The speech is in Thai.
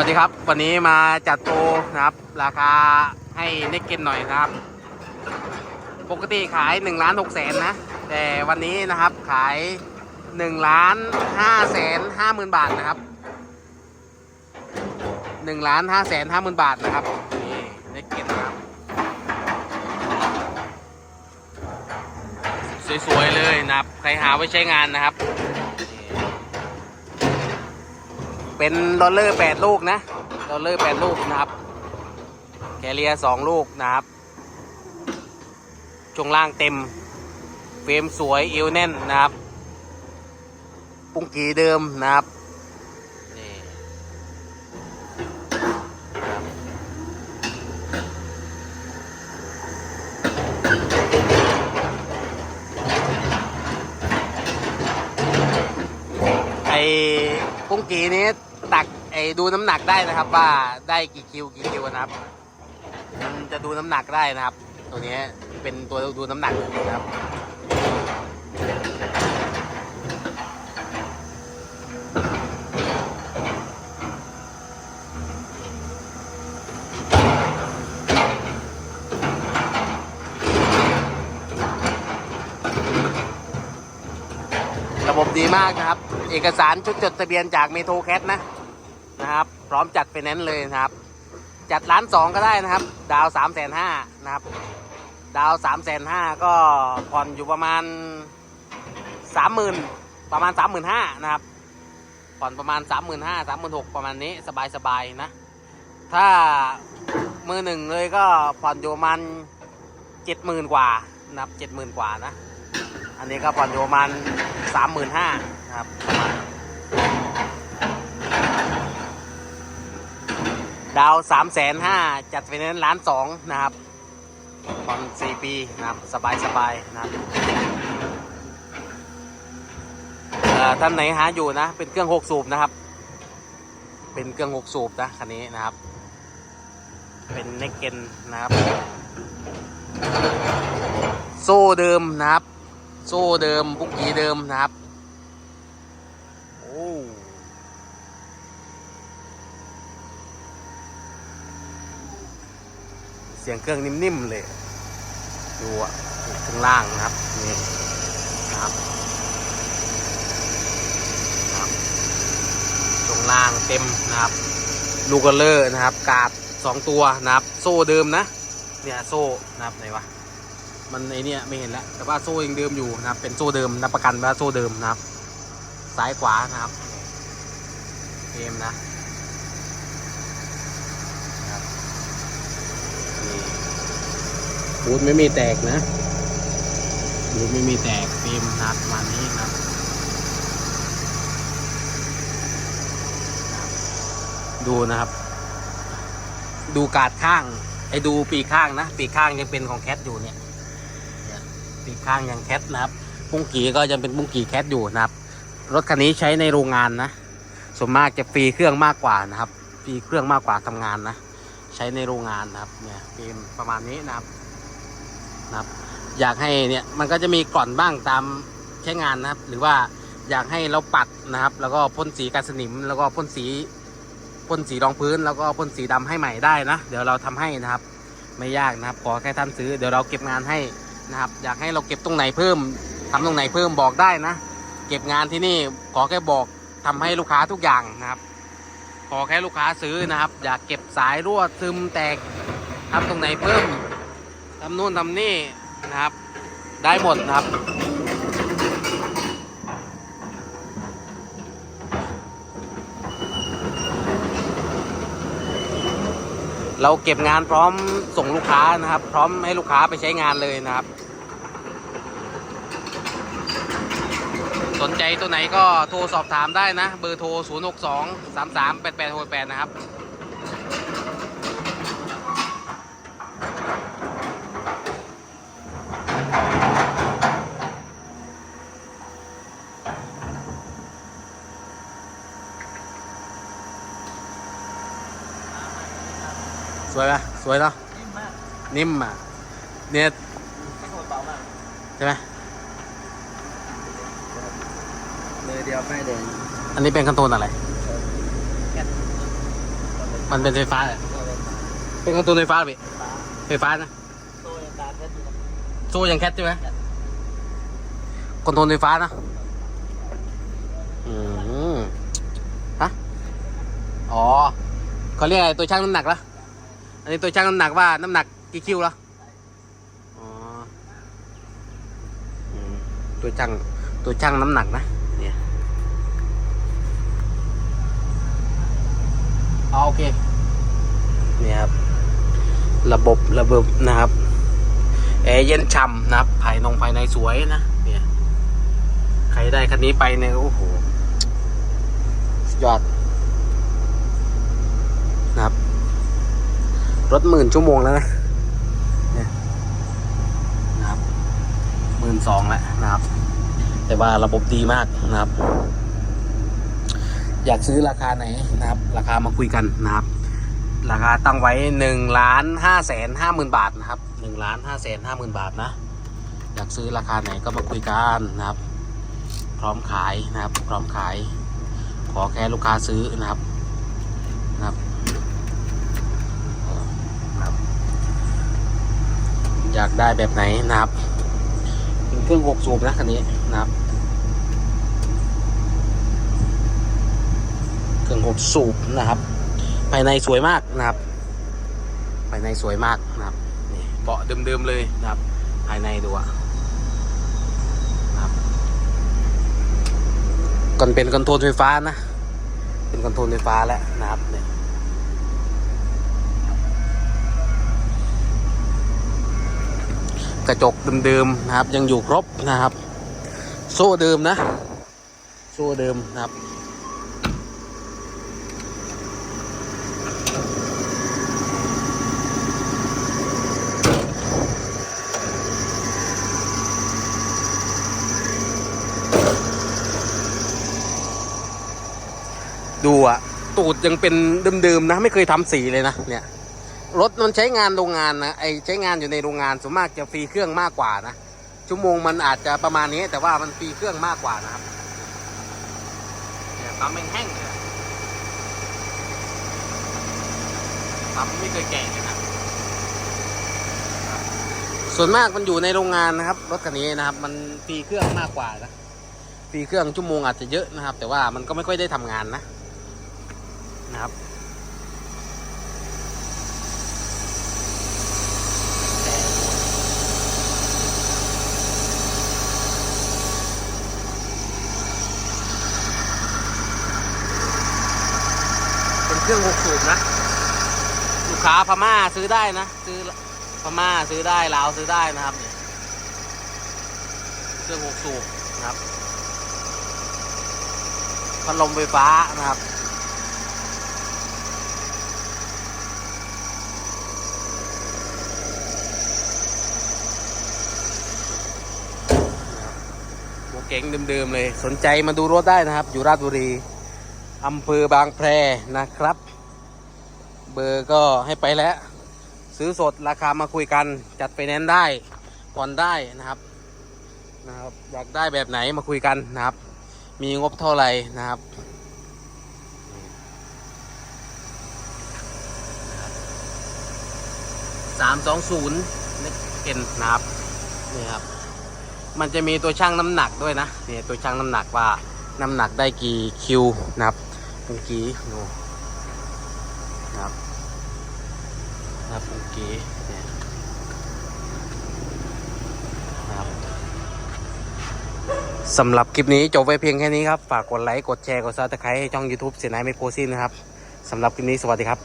วัสดีครับ วันนี้มาจัดโปรนะครับ ราคาให้เน็กเก็นหน่อยนะครับ ปกติขาย1ล้าน6แสนนะ แต่วันนี้นะครับขาย1ล้าน5แสน5หมื่นบาทนะครับ1ล้าน5แสน5หมื่นบาทนะครับนี่เน็กเก็นนะครับ สวยๆเลยนะครับ ใครหาไว้ใช้งานนะครับ เป็นดอลเลอร์แปดลูกนะดอลเลอร์แปดลูกนะครับ แคเรียสองลูกนะครับช่วงล่างเต็ม เฟรมสวยเอวแน่นนะครับ ปุ้งกีเดิมนะครับนี่ไอ้ปุ้งกีนี้ ดูน้ำหนักได้นะครับว่าได้กี่คิวกี่คิวนะครับ มันจะดูน้ำหนักได้นะครับ ตัวนี้เป็นตัวดูน้ำหนักนะครับระบบดีมากนะครับ เอกสารชุดจดทะเบียนจากเมโทรแคทนะ นะครับ พร้อมจัดไปแนนซ์เลยนะครับ จัดล้านสองก็ได้นะครับ ดาวสามแสนห้านะครับ ดาวสามแสนห้าก็ผ่อนอยู่ประมาณสามหมื่นประมาณสามหมื่นห้านะครับ ผ่อนประมาณสามหมื่นห้าสามหมื่นหกประมาณนี้สบายสบายๆนะ ถ้ามือหนึ่งเลยก็ผ่อนอยู่ประมาณเจ็ดหมื่นกว่านะครับเจ็ดหมื่นกว่านะ อันนี้ก็ผ่อนอยู่ประมาณสามหมื่นห้านะครับประมาณ ดาวสามแสนห้าจัดไฟแนนซ์ล้านสองนะครับผ่อนสี่ปีนะครับสบายสบายๆนะครับท่านไหนหาอยู่นะ เป็นเครื่องหกสูบนะครับ เป็นเครื่องหกสูบนะคันนี้นะครับ เป็นเนกเกนนะครับ โซ่เดิมนะครับ โซ่เดิมบุกกีเดิมนะครับ โอ้ เสียงเครื่องนิ่มๆเลย ดูอะข้างล่างนะครับ นี่ครับครับตรงล่างเต็มนะครับ ลูกกระเลอร์นะครับ กาดสองตัวนะครับ โซ่เดิมนะ เนี่ยโซ่นะครับไหนวะมันไอเนี่ยไม่เห็นแล้ว แต่ว่าโซ่ยังเดิมอยู่นะครับ เป็นโซ่เดิมนับประกันว่าโซ่เดิมนะครับ ซ้ายขวานะครับเกมนะนะครับนี่ บูทไม่มีแตกนะบูทไม่มีแตกเฟรมนะครับประมาณนี้นะครับดูนะครับ ดูกาดข้าง ไอ้ดูปีกข้างนะ ปีกข้างยังเป็นของแคทอยู่เนี่ย ปีกข้างยังแคทนะครับ ปุ้งกีก็ยังเป็นปุ้งกีแคทอยู่นะครับ รถคันนี้ใช้ในโรงงานนะ ส่วนมากจะฟรีเครื่องมากกว่านะครับ ฟรีเครื่องมากกว่าทำงานนะ ใช้ในโรงงานนะครับ เนี่ยฟิล์มประมาณนี้นะครับ นะครับ อยากให้เนี่ยมันก็จะมีกร่อนบ้างตามใช้งานนะครับ หรือว่าอยากให้เราปัดนะครับ แล้วก็พ่นสีกันสนิม แล้วก็พ่นสีพ่นสีรองพื้น แล้วก็พ่นสีดำให้ใหม่ได้นะ เดี๋ยวเราทำให้นะครับ ไม่ยากนะครับ ขอแค่ท่านซื้อเดี๋ยวเราเก็บงานให้นะครับ อยากให้เราเก็บตรงไหนเพิ่มทำตรงไหนเพิ่มบอกได้นะ เก็บงานที่นี่ขอแค่บอกทำให้ลูกค้าทุกอย่างนะครับ ขอแค่ลูกค้าซื้อนะครับ อยากเก็บสายรั่วซึมแตกทำตรงไหนเพิ่ม ทำนู่นทำนี่นะครับ ได้หมดนะครับ เราเก็บงานพร้อมส่งลูกค้านะครับ พร้อมให้ลูกค้าไปใช้งานเลยนะครับ สนใจตัวไหนก็โทรสอบถามได้นะ เบอร์โทร 0 6 2 3 3 8 8 6 8 นะครับ สวยปะสวยเนาะนิ่มมากนิ่มอะเนี่ยไม่โคตรเบามากใช่ไหมเลยเดียวไม่เดินอันนี้เป็นคันโทนอะไรแค่มันเป็นไฟฟ้าแหละเป็นคอนโทรลไฟฟ้าพี่ไฟฟ้านะโซ่ยังตามแค่อยู่โซ่ยังแคทใช่ไหมคอนโทรลไฟฟ้านะอืมฮะอ๋อเขาเรียกอะไรตัวช่างน้ำหนักละอั นนี้ตัวช่างน้ำหนักว่าน้ำหนักกี่คิวละอ๋ออืมตัวช่างตัวช่างน้ำหนักนะเนี่ยอ๋อโอเคเนี่ยครับ ระบบระบบนะครับแอร์เย็นฉ่ำนะครับภายนงภายในสวยนะเนี่ยใครได้คันนี้ไปเนี่ยโอ้โหสุดยอดนะครับ รถหมื่นชั่วโมงแล้วนะเนี่ยนะครับหมื่นสองแล้วนะครับ แต่ว่าระบบดีมากนะครับ อยากซื้อราคาไหนนะครับ ราคามาคุยกันนะครับ ราคาตั้งไว้หนึ่งล้านห้าแสนห้าหมื่นบาทนะครับหนึ่งล้านห้าแสนห้าหมื่นบาทนะอยากซื้อราคาไหนก็มาคุยกันนะครับ พร้อมขายนะครับ พร้อมขาย ขอแค่ลูกค้าซื้อนะครับนะครับนะครับ อยากได้แบบไหนนะครับ เป็นเครื่องหกสูบนะคันนี้นะครับ เครื่องหกสูบนะครับ ภายในสวยมากนะครับ ภายในสวยมากนะครับนี่เบาะเดิมๆเลยนะครับ ภายในดูอะนะครับก่อนเป็นคอนโทรลไฟฟ้านะ เป็นคอนโทรลไฟฟ้าแล้วนะครับเนี่ย กระจกเดิมๆนะครับ ยังอยู่ครบนะครับ โซ่เดิมนะ โซ่เดิมนะครับดูอะตูดยังเป็นเดิมๆนะ ไม่เคยทำสีเลยนะเนี่ย รถมันใช้งานโรงงานนะไอใช้งานอยู่ในโรงงานส่วนมากจะฟรีเครื่องมากกว่านะชั่วโมงมันอาจจะประมาณนี้ แต่ว่ามันฟรีเครื่องมากกว่านะครับเนี่ยปั๊มแห้งๆเลยปั๊มไม่เคยแก่เลยนะส่วนมากมันอยู่ในโรงงานนะครับ รถคันนี้นะครับ มันฟรีเครื่องมากกว่านะฟรีเครื่องชั่วโมงอาจจะเยอะนะครับ แต่ว่ามันก็ไม่ค่อยได้ทำงานนะนะครับ เครื่องหกสูบนะ ลูกค้าพม่าซื้อได้นะ ซื้อพม่าซื้อได้ลาวซื้อได้นะครับเนี่ยเครื่องหกสูบนะครับพัดลมไฟฟ้านะครับโมเก๋งเดิมๆเลย สนใจมาดูรถได้นะครับ อยู่ราชบุรี อำเภอบางแพรนะครับ เบอร์ก็ให้ไปแล้ว ซื้อสดราคามาคุยกัน จัดไปแนนได้ผ่อนได้นะครับนะครับ อยากได้แบบไหนมาคุยกันนะครับ มีงบเท่าไหร่นะครับสามสองศูนย์เป็นนะครับนี่ครับ มันจะมีตัวช่างน้ำหนักด้วยนะเนี่ยตัวช่างน้ำหนักว่าน้ำหนักได้กี่คิวนะครับ เมื่อกี้ดูนะครับนะครับเมื่อกี้เนี่ยนะครับสำหรับคลิปนี้จบไว้เพียงแค่นี้ครับ ฝากกดไลค์ กดแชร์ กดซับสไครต์ให้ช่อง YouTube เสียนายไม่โพสินนะครับสำหรับคลิปนี้สวัสดีครับ